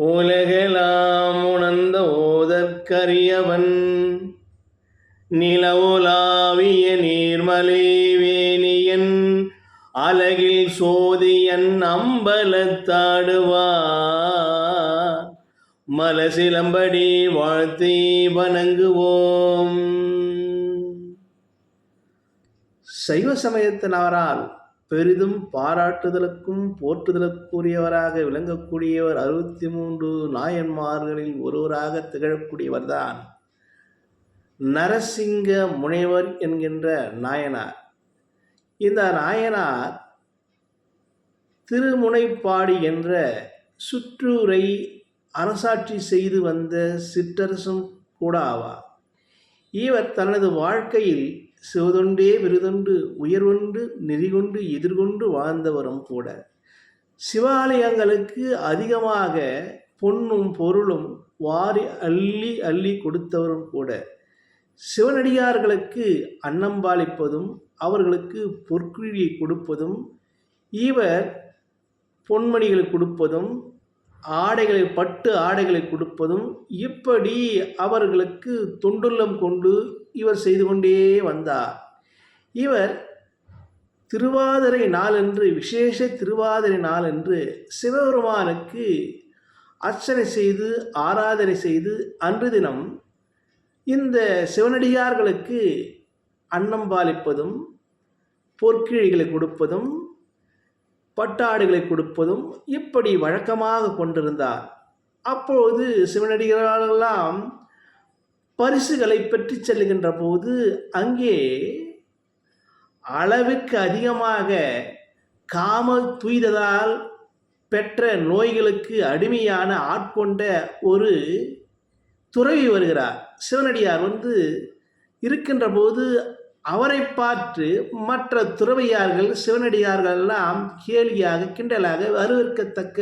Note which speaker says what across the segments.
Speaker 1: உலகெலாம் உணர்ந்த ஓதற்கரியவன். நிலவுலாவிய நீர்மலை வேணியன். அழகில் சோதியன் அம்பலத்தாடுவார் மலசிலம்படி வாழ்த்தி வணங்குவோம். சைவ சமயத்தினரால் பெரிதும் பாராட்டுதலுக்கும் போற்றுதலுக்குரியவராக விளங்கக்கூடியவர் அறுபத்தி மூன்று நாயன்மார்களில் ஒருவராக திகழக்கூடியவர்தான். நரசிங்க முனைவர் என்கின்ற நாயனார். இந்த நாயனார் திருமுனைப்பாடி என்ற சுற்றூரை அரசாட்சி செய்து வந்த சிற்றரசும் கூட ஆவார். இவர் தனது வாழ்க்கையில் சிவதொண்டே விருதொண்டு உயர்வொன்று நெறிகொண்டு எதிர்கொண்டு வாழ்ந்தவரும் கூட. சிவாலயங்களுக்கு அதிகமாக பொன்னும் பொருளும் வாரி அள்ளி அள்ளி கொடுத்தவரும் கூட. சிவனடியார்களுக்கு அன்னம்பாளிப்பதும் அவர்களுக்கு பொற்குழியை கொடுப்பதும் இவர் பொன்மணிகளை கொடுப்பதும் ஆடைகளை பட்டு ஆடைகளை கொடுப்பதும் இப்படி அவர்களுக்கு தொண்டுள்ளம் கொண்டு இவர் செய்து கொண்டே வந்தார். இவர் திருவாதிரை நாளன்று விசேஷ திருவாதிரை நாளன்று சிவபெருமானுக்கு அர்ச்சனை செய்து ஆராதனை செய்து அன்று தினம் இந்த சிவனடியார்களுக்கு அன்னம் பாலிப்பதும் பொற்கிழிகளை கொடுப்பதும் பட்டாடுகளை கொடுப்பதும் இப்படி வழக்கமாக கொண்டிருந்தார். அப்பொழுது சிவனடிகளெல்லாம் பரிசுகளை பெற்று செல்லுகின்ற போது அங்கே அளவுக்கு அதிகமாக காம துய்ததால் பெற்ற நோய்களுக்கு அடிமையான ஆட்கொண்ட ஒரு துறவி வருகிறார். சிவனடியார் வந்து இருக்கின்ற போது அவரை பார்த்து மற்ற துறவியார்கள் சிவனடியார்கள் எல்லாம் கேலியாக கிண்டலாக வரவேற்கத்தக்க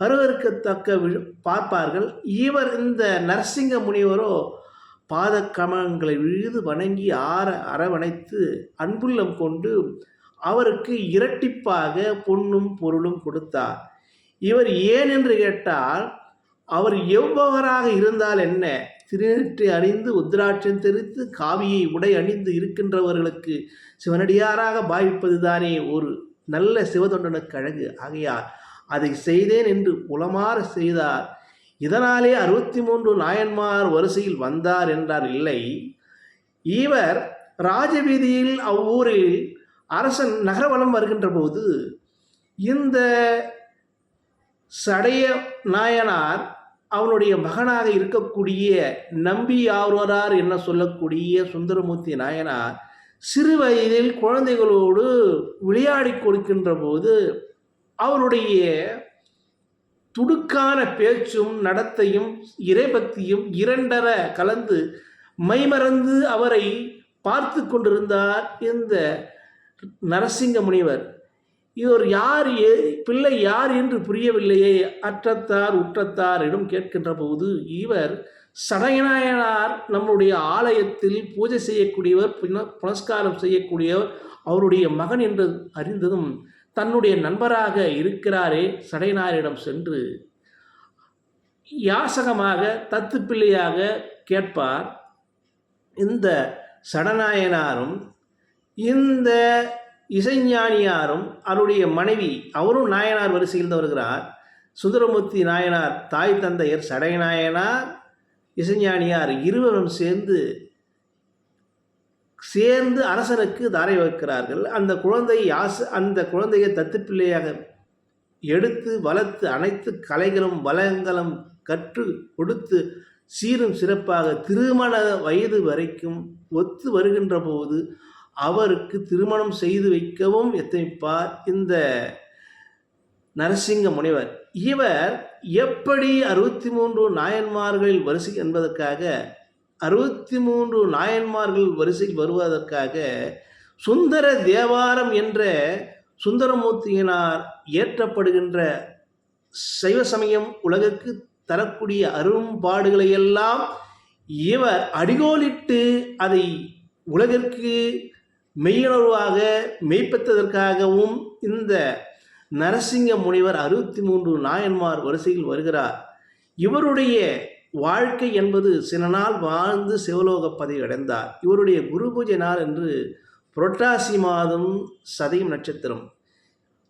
Speaker 1: வரவேற்கத்தக்க வி- பார்ப்பார்கள். இவர் இந்த நரசிங்க முனிவரோ பாத கமலங்களை விழுது வணங்கி ஆற அரவணைத்து அன்புள்ளம் கொண்டு அவருக்கு இரட்டிப்பாக பொன்னும் பொருளும் கொடுத்தார். இவர் ஏன் என்று கேட்டால் அவர் எவ்வகராக இருந்தால் என்ன? திருநெற்றி அணிந்து உத்ராட்சம் தெரித்து காவியை உடை அணிந்து இருக்கின்றவர்களுக்கு சிவனடியாராக பாவிப்பதுதானே ஒரு நல்ல சிவதொண்டனுக்கு அழகு. ஆகையால் அதை செய்தேன் என்று உளமாற செய்தார். இதனாலே அறுபத்தி மூன்று நாயன்மார் வரிசையில் வந்தார் என்றார். இல்லை இவர் ராஜவீதியில் அவ்வூரில் அரசன் நகரவலம் வருகின்ற போது இந்த சடைய நாயனார் அவனுடைய மகனாக இருக்கக்கூடிய நம்பி ஆர்வரார் என்ன சொல்லக்கூடிய சுந்தரமூர்த்தி நாயனார் சிறு வயதில் குழந்தைகளோடு விளையாடி கொடுக்கின்ற போது அவருடைய துடுக்கான பேச்சும் நடத்தையும் இறைபக்தியும் இரண்டர கலந்து மைமறந்து அவரை பார்த்து கொண்டிருந்தார் இந்த நரசிங்க முனிவர். இவர் யார் ஏ- பிள்ளை யார் என்று புரியவில்லையே. அற்றத்தார் உற்றத்தாரிடம் கேட்கின்ற போது இவர் சடையநாயனார் நம்முடைய ஆலயத்தில் பூஜை செய்யக்கூடியவர் புனஸ்காரம் செய்யக்கூடியவர் அவருடைய மகன் என்று அறிந்ததும் தன்னுடைய நண்பராக இருக்கிறாரே சடையனாரிடம் சென்று யாசகமாக தத்து பிள்ளையாக கேட்பார் இந்த சடநாயனாரும் இந்த இசைஞானியாரும் அவருடைய மனைவி அவரும் நாயனார் வரிசையில் தான் வருகிறார். சுந்தரமூர்த்தி நாயனார் தாய் தந்தையர் சடைநாயனார் இசைஞானியார் இருவரும் சேர்ந்து சேர்ந்து அரசனுக்கு தாரை வைக்கிறார்கள் அந்த குழந்தை யாச அந்த குழந்தையை தத்துப்பிள்ளையாக எடுத்து வளர்த்து அனைத்து கலைகளும் வளங்களும் கற்று கொடுத்து சீரும் சிறப்பாக திருமண வயது வரைக்கும் ஒத்து வருகின்ற போது அவருக்கு திருமணம் செய்து வைக்கவும் எத்தனைப்பார் இந்த நரசிங்க முனிவர். இவர் எப்படி அறுபத்தி மூன்று நாயன்மார்களில் வரிசை என்பதற்காக அறுபத்தி மூன்று நாயன்மார்கள் வரிசையில் வருவதற்காக சுந்தர தேவாரம் என்ற சுந்தரமூர்த்தியினார் ஏற்றப்படுகின்ற சைவ சமயம் உலகுக்கு தரக்கூடிய அரும்பாடுகளை எல்லாம் இவர் அடிகோலிட்டு அதை உலகிற்கு மெய்யுணர்வாக மெய்ப்பித்ததற்காகவும் இந்த நரசிங்க முனிவர் அறுபத்தி மூன்று நாயன்மார் வரிசையில் வருகிறார். இவருடைய வாழ்க்கை என்பது சில நாள் வாழ்ந்து சிவலோக பதவி அடைந்தார். இவருடைய குரு பூஜை நாள் என்று புரட்டாசி மாதம் சதயம் நட்சத்திரம்.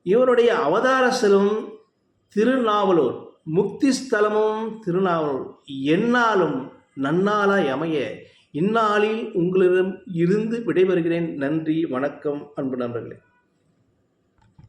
Speaker 1: இவருடைய அவதார செலவும் திருநாவலூர் முக்தி ஸ்தலமும் திருநாவலூர். எந்நாளும் நன்னாளாய் அமைய இந்நாளில் உங்களிடம் இருந்து விடைபெறுகிறேன். நன்றி வணக்கம் அன்பு நண்பர்களே.